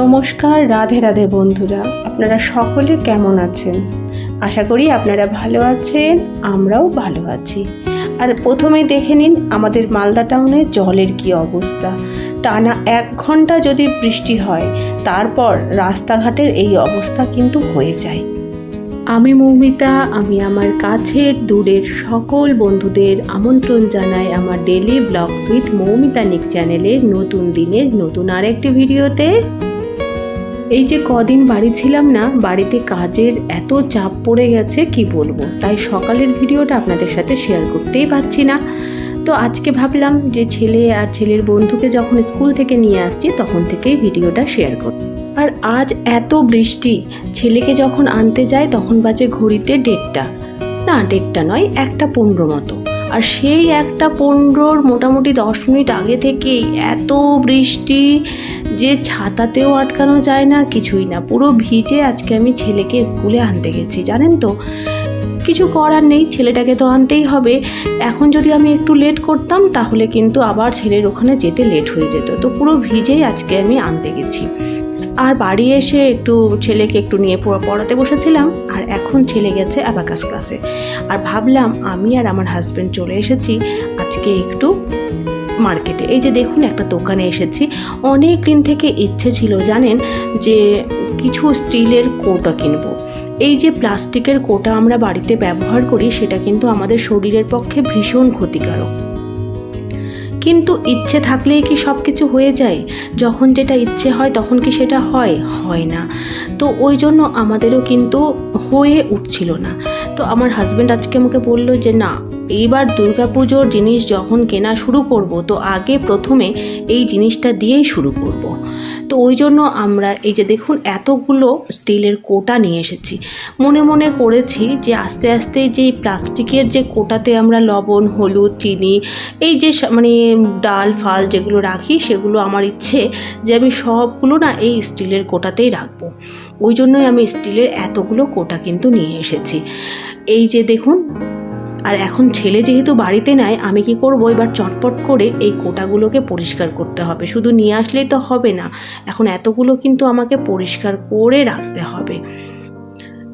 নমস্কার, রাধে রাধে বন্ধুরা। আপনারা সকলে কেমন আছেন? আশা করি আপনারা ভালো আছেন, আমরাও ভালো আছি। আর প্রথমে দেখে নিন আমাদের মালদা টাউনে জলের কি অবস্থা। টানা এক ঘণ্টা যদি বৃষ্টি হয়, তারপর রাস্তাঘাটের এই অবস্থা কিন্তু হয়ে যায়। আমি মৌমিতা, আমি আমার কাছের দূরের সকল বন্ধুদের আমন্ত্রণ জানাই আমার ডেলি ব্লগস উইথ মৌমিতা নিক চ্যানেলের নতুন দিনের নতুন আরেকটি ভিডিওতে। এই যে কদিন বাড়ি ছিলাম না, বাড়িতে কাজের এত চাপ পড়ে গেছে, কি বলব? তাই সকালের ভিডিওটা আপনাদের সাথে শেয়ার করতেই পারছি না। তো আজকে ভাবলাম যে ছেলে আর ছেলের বন্ধুকে যখন স্কুল থেকে নিয়ে আসছি, তখন থেকেই ভিডিওটা শেয়ার করব আর আজ এত বৃষ্টি, ছেলেকে যখন আনতে যায় তখন বাজে ঘড়িতে ডেটটা না ডেটটা নয়, একটা পনেরো মতো। আর সেই একটা পনেরোর মোটামুটি দশ মিনিট আগে থেকেই এত বৃষ্টি যে ছাতাতেও আটকানো যায় না, কিছুই না। পুরো ভিজে আজকে আমি ছেলেকে স্কুলে আনতে গেছি, জানেন তো? কিছু করার নেই, ছেলেটাকে তো আনতেই হবে। এখন যদি আমি একটু লেট করতাম, তাহলে কিন্তু আবার ছেলের ওখানে যেতে লেট হয়ে যেত। তো পুরো ভিজেই আজকে আমি আনতে গেছি। আর বাড়ি এসে একটু ছেলেকে একটু নিয়ে পড়া- পড়াতে বসেছিলাম, আর এখন ছেলে গেছে অ্যাবাকাস ক্লাসে আর ভাবলাম আমি আর আমার হাজব্যান্ড চলে এসেছি, আজকে একটু মার্কেটে এই যে দেখুন, একটা দোকানে এসেছি। অনেক দিন থেকে ইচ্ছে ছিল, জানেন, যে কিছু স্টিলের কোটা কিনবো। এই যে প্লাস্টিকের কোটা আমরা বাড়িতে ব্যবহার করি, সেটা কিন্তু আমাদের শরীরের পক্ষে ভীষণ ক্ষতিকারক। কিন্তু ইচ্ছে থাকলেই কি সব কিছু হয়ে যায়? যখন যেটা ইচ্ছে হয়, তখন কি সেটা হয়? হয় না। তো ওই জন্য আমাদেরও কিন্তু হয়ে উঠছিল না। তো আমার হাজব্যান্ড আজকে আমাকে বলল যে, না, এইবার দুর্গাপুজোর জিনিস যখন কেনা শুরু করব, তো আগে প্রথমে এই জিনিসটা দিয়েই শুরু করব। তো ওই জন্য আমরা এই যে দেখুন এতগুলো স্টিলের কোটা নিয়ে এসেছি। মনে মনে করেছি যে আস্তে আস্তে যে প্লাস্টিকের যে কোটাতে আমরা লবণ, হলুদ, চিনি, এই যে মানে ডাল, ফাল যেগুলো রাখি, সেগুলো আমার ইচ্ছে যে আমি সবগুলো না এই স্টিলের কোটাতেই রাখব। ওই জন্যই আমি স্টিলের এতগুলো কোটা কিন্তু নিয়ে এসেছি। এই যে দেখুন আর এখন ছেলে যেহেতু বাড়িতে নাই, আমি কি করব? এবার চটপট করে এই কোটাগুলোকে পরিষ্কার করতে হবে। শুধু নিয়ে আসলেই তো হবে না, এখন এতগুলো কিন্তু আমাকে পরিষ্কার করে রাখতে হবে।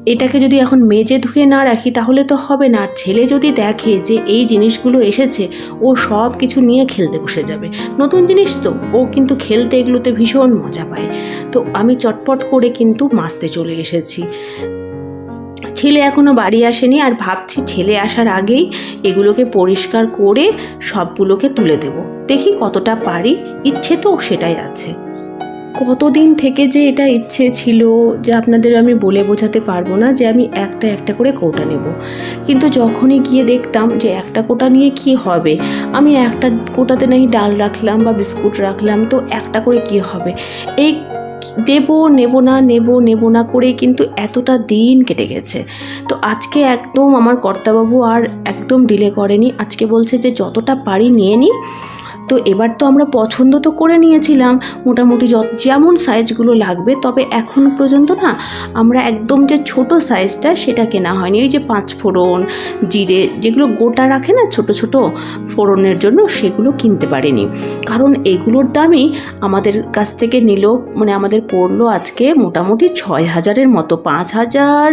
এটাকে যদি এখন মেজে ধুয়ে না রাখি তাহলে তো হবে না। আর ছেলে যদি দেখে যে এই জিনিসগুলো এসেছে, ও সব কিছু নিয়ে খেলতে বসে যাবে। নতুন জিনিস তো, ও কিন্তু খেলতে এগুলোতে ভীষণ মজা পায়। তো আমি চটপট করে কিন্তু মাসতে চলে এসেছি। ছেলে এখনও বাড়ি আসেনি আর ভাবছি ছেলে আসার আগেই এগুলোকে পরিষ্কার করে সবগুলোকে তুলে দেব। দেখি কতটা পারি। ইচ্ছে তো সেটাই আছে। কতদিন থেকে যে এটা ইচ্ছে ছিল যে আপনাদের আমি বলে বোঝাতে পারব না যে আমি একটা একটা করে কোটা নেব। কিন্তু যখনই গিয়ে দেখতাম যে একটা কোটা নিয়ে কি হবে, আমি একটা কোটাতে নাই ডাল রাখলাম বা বিস্কুট রাখলাম, তো একটা করে কি হবে? এই দেব, নেব না, নেব নেব না করে কিন্তু এতটা দিন কেটে গেছে। তো আজকে একদম আমার কর্তাবাবু আর একদম ডিলে করেনি। আজকে বলছে যে যতটা পারি নিয়ে নিই তো এবার তো আমরা পছন্দ তো করে নিয়েছিলাম। মোটামুটি যেমন সাইজগুলো লাগবে, তবে এখন পর্যন্ত না আমরা একদম যে ছোট সাইজটা সেটা কেনা হয়নি। ওই যে পাঁচ ফোড়ন, জিরে যেগুলো গোটা রাখে না ছোট ছোট ফোড়নের জন্য সেগুলো কিনতে পারিনি। কারণ এগুলোর দামই আমাদের কাছ থেকে নিল মানে আমাদের পড়ল আজকে মোটামুটি ছয় হাজারের মতো। পাঁচ হাজার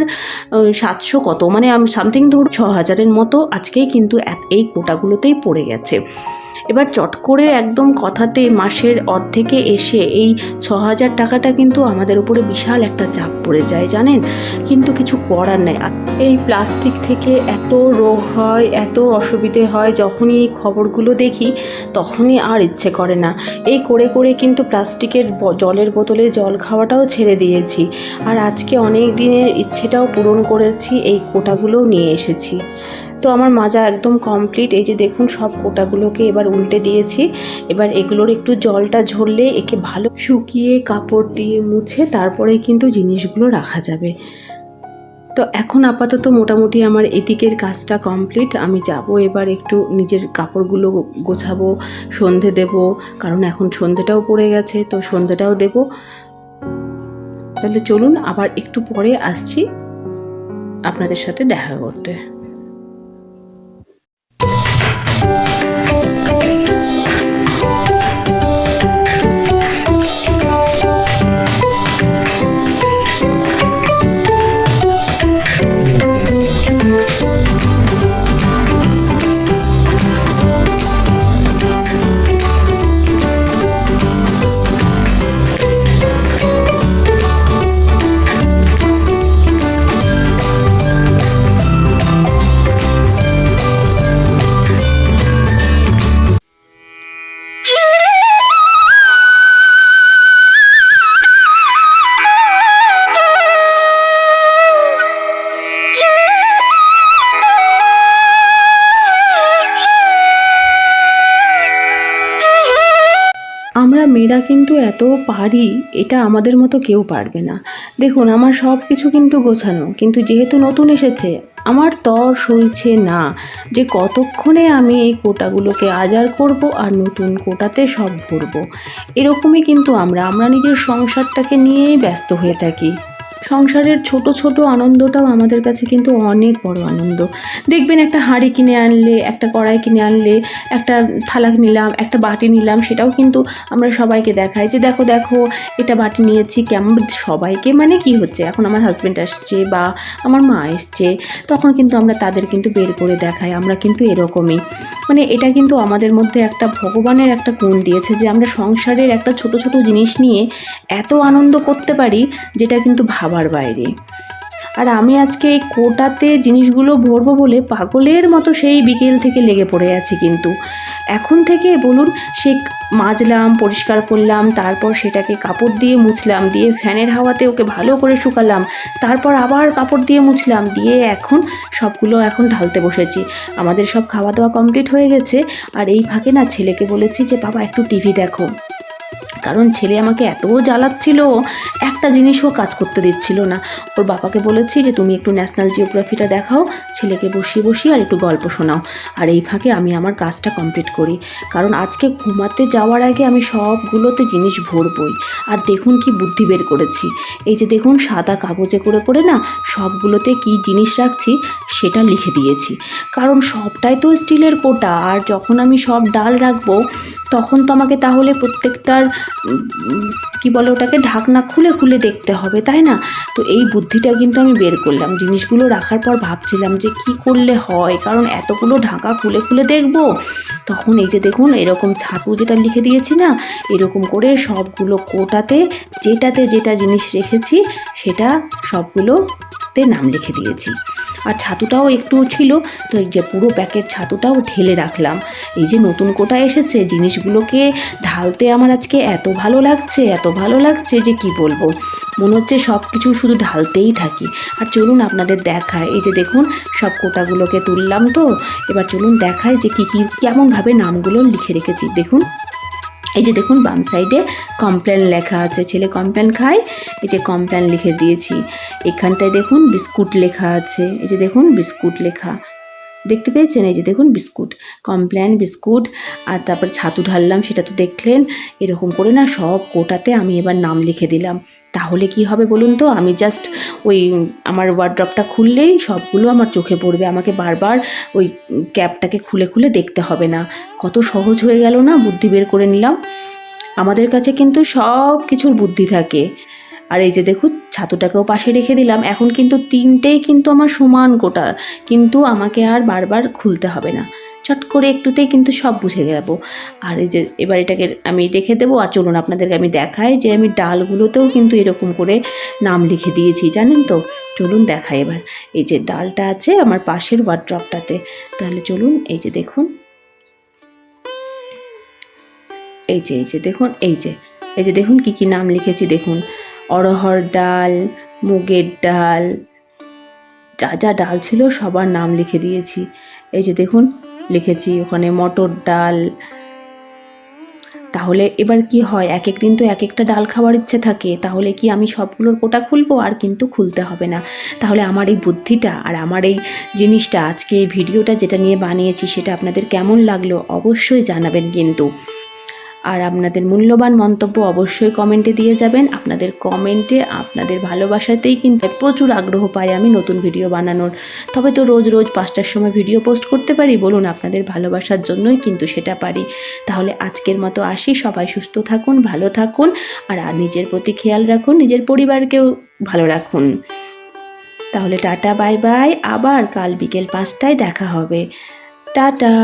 সাতশো কত মানে সামথিং ধর ছ হাজারের মতো আজকেই কিন্তু এই কোটাগুলোতেই পড়ে গেছে। এবার চট করে একদম কথাতে মাসের অর্ধেকে এসে এই ছ হাজার টাকাটা কিন্তু আমাদের উপরে বিশাল একটা চাপ পড়ে যায়, জানেন? কিন্তু কিছু করার নেই। এই প্লাস্টিক থেকে এত রোগ হয়, এত অসুবিধে হয়, যখনই এই খবরগুলো দেখি, তখনই আর ইচ্ছে করে না। এই করে করে কিন্তু প্লাস্টিকের জলের বোতলে জল খাওয়াটাও ছেড়ে দিয়েছি। আর আজকে অনেক দিনের ইচ্ছেটাও পূরণ করেছি, এই কোটাগুলোও নিয়ে এসেছি। তো আমার মাজা একদম কমপ্লিট এই যে দেখুন, সব কোটাগুলোকে এবার উল্টে দিয়েছি। এবার এগুলোর একটু জলটা ঝরলে একে ভালো শুকিয়ে কাপড় দিয়ে মুছে তারপরে কিন্তু জিনিসগুলো রাখা যাবে। তো এখন আপাতত মোটামুটি আমার এদিকের কাজটা কমপ্লিট আমি যাব এবার একটু নিজের কাপড়গুলো গোছাবো, সন্ধে দেব, কারণ এখন সন্ধেটাও পড়ে গেছে, তো সন্ধেটাও দেব। তাহলে চলুন, আবার একটু পরে আসছি। আপনাদের সাথে দেখা করতে। মেয়েরা কিন্তু এত পারি, এটা আমাদের মতো কেউ পারবে না। দেখুন, আমার সব কিছু কিন্তু গোছানো, কিন্তু যেহেতু নতুন এসেছে, আমার তর সইছে না যে কতক্ষণে আমি এই কোটাগুলোকে আজার করব আর নতুন কোটাতে সব ভরবো। এরকমই কিন্তু আমরা আমরা নিজের সংসারটাকে নিয়েই ব্যস্ত হয়ে থাকি। সংসারের ছোট ছোট আনন্দটাও আমাদের কাছে কিন্তু অনেক বড় আনন্দ। দেখবেন একটা হাঁড়ি কিনে আনলে, একটা কড়াই কিনে আনলে, একটা থালা নিলাম, একটা বাটি নিলাম, সেটাও কিন্তু আমরা সবাইকে দেখাই যে দেখো দেখো, এটা বাটি নিয়েছি, কেমন সবাইকে মানে কি হচ্ছে? এখন আমার হাজব্যান্ড আসছে বা আমার মা এসছে, তখন কিন্তু আমরা তাদের কিন্তু বের করে দেখাই, আমরা কিন্তু এরকমই। মানে এটা কিন্তু আমাদের মধ্যে একটা ভগবানের একটা গুণ দিয়েছে যে আমরা সংসারের একটা ছোট ছোট জিনিস নিয়ে এত আনন্দ করতে পারি, যেটা কিন্তু ভাবার বাইরে। আর আমি আজকে এই কোটাতে জিনিসগুলো ভরবো বলে পাগলের মতো সেই বিকেল থেকে লেগে পড়ে আছি কিন্তু। এখন থেকে বলুন, সে মাজলাম, পরিষ্কার করলাম, তারপর সেটাকে কাপড় দিয়ে মুছলাম, দিয়ে ফ্যানের হাওয়াতে ওকে ভালো করে শুকালাম, তারপর আবার কাপড় দিয়ে মুছলাম, দিয়ে এখন সবগুলো এখন ঢালতে বসেছি। আমাদের সব খাওয়া দাওয়া কমপ্লিট হয়ে গেছে, আর এই ফাঁকে না ছেলেকে বলেছি যে, বাবা, একটু টিভি দেখো। কারণ ছেলে আমাকে এত জ্বালাচ্ছিল, একটা জিনিসও কাজ করতে দিচ্ছিল না। ওর বাবাকে বলেছি যে, তুমি একটু ন্যাশনাল জিওগ্রাফিটা দেখাও, ছেলেকে বসিয়ে বসিয়ে আর একটু গল্প শোনাও। আর এই ফাঁকে আমি আমার কাজটা কমপ্লিট করি। কারণ আজকে ঘুমাতে যাওয়ার আগে আমি সবগুলোতে জিনিস ভরবই। আর দেখুন কি বুদ্ধি বের করেছি। এই যে দেখুন, সাদা কাগজে করে করে না, সবগুলোতে কি জিনিস রাখছি, সেটা লিখে দিয়েছি। কারণ সবটাই তো স্টিলের কোটা, আর যখন আমি সব ডাল রাখব তখন তো আমাকে তাহলে প্রত্যেকটার কি বলে ওটাকে, ঢাকনা খুলে খুলে দেখতে হবে, তাই না? তো এই বুদ্ধিটা কিন্তু আমি বের করলাম। জিনিসগুলো রাখার পর ভাবছিলাম যে কি করলে হয়? কারণ এতগুলো ঢাকা খুলে খুলে দেখব। তখন এই যে দেখুন, এরকম ছাতু যেটা লিখে দিয়েছি না, এরকম করে সবগুলো কোটাতে, যেটাতে যেটা জিনিস রেখেছি, সেটা সবগুলোতে নাম লিখে দিয়েছি। আর ছাতুটাও একটু ছিল, তো এই যে পুরো প্যাকেট ছাতুটাও ঢেলে রাখলাম। এই যে নতুন কোটা এসেছে, জিনিসগুলোকে ঢালতে আমার আজকে এত ভালো লাগছে, এত ভালো লাগছে যে কি বলব? মনে হচ্ছে সব কিছু শুধু ঢালতেই থাকি। আর চলুন আপনাদের দেখায়, এই যে দেখুন, সব কোটাগুলোকে তুললাম তো। এবার চলুন দেখায় যে কী কী, কেমনভাবে নামগুলো লিখে রেখেছি। দেখুন। এই যে দেখুন, বাম সাইডে কমপ্লেন লেখা আছে, ছেলে কমপ্লেন খায়। এই যে কমপ্লেন লিখে দিয়েছি। এখানটায় দেখুন, বিস্কুট লেখা আছে। এই যে দেখুন, বিস্কুট লেখা। দেখতে পেয়েছেন? এই যে দেখুন, বিস্কুট। Complain, biscuit. আর তারপর ছাতু ঢাললাম, সেটা তো দেখলেন। এরকম করে না সব কোটাতে আমি এবার নাম লিখে দিলাম। তাহলে কি হবে বলুন তো? আমি জাস্ট ওই আমার ওয়ার্ড্রপটা খুললেই সবগুলো আমার চোখে পড়বে। আমাকে বারবার ওই ক্যাপটাকে খুলে খুলে দেখতে হবে না। কত সহজ হয়ে গেল না বুদ্ধি বের করে নিলাম। আমাদের কাছে কিন্তু সব কিছুর বুদ্ধি থাকে। আর এই যে দেখুন, ছাতুটাকেও পাশে রেখে দিলাম। এখন কিন্তু তিনটেই কিন্তু আমার সমান গোটা। কিন্তু আমাকে আর বারবার খুলতে হবে না। চট করে একটুতেই কিন্তু সব বুঝে যাব। আর এই যে এবার এটাকে আমি রেখে দেবো। আর চলুন আপনাদেরকে আমি দেখাই যে আমি ডালগুলোতেও কিন্তু এরকম করে নাম লিখে দিয়েছি, জানেন তো? চলুন দেখাই এবার। এই যে ডালটা আছে আমার পাশের ওয়ার্ড্রপটাতে তাহলে চলুন এই যে দেখুন। এই যে এই যে দেখুন, এই যে। এই যে দেখুন কি কি নাম লিখেছি, দেখুন। অরহর ডাল, মুগের ডাল, যা যা ডাল ছিল সবার নাম লিখে দিয়েছি। এই যে দেখুন, লিখেছি ওখানে মটর ডাল। তাহলে এবার কি হয়? এক এক দিন তো এক একটা ডাল খাওয়ার ইচ্ছে থাকে। তাহলে কি আমি সবগুলোর কোটা খুলবো? আর কিন্তু খুলতে হবে না। তাহলে আমার এই বুদ্ধিটা আর আমার এই জিনিসটা, আজকে এই ভিডিওটা যেটা নিয়ে বানিয়েছি সেটা আপনাদের কেমন লাগল অবশ্যই জানাবেন কিন্তু। আর আপনাদের মূল্যবান মন্তব্য অবশ্যই কমেন্টে দিয়ে যাবেন। আপনাদের কমেন্টে আপনাদের ভালোবাসাতেই কিন্তু প্রচুর আগ্রহ পাই আমি নতুন ভিডিও বানানোর। তবে তো রোজ রোজ পাঁচটার সময় ভিডিও পোস্ট করতে পারি, বলুন আপনাদের ভালোবাসার জন্যই কিন্তু সেটা পারি। তাহলে আজকের মতো আসি, সবাই সুস্থ থাকুন, ভালো থাকুন, আর নিজের প্রতি খেয়াল রাখুন, নিজের পরিবারকেও ভালো রাখুন। তাহলে টাটা, বাই বাই, আবার কাল বিকেল পাঁচটায় দেখা হবে। টাটা!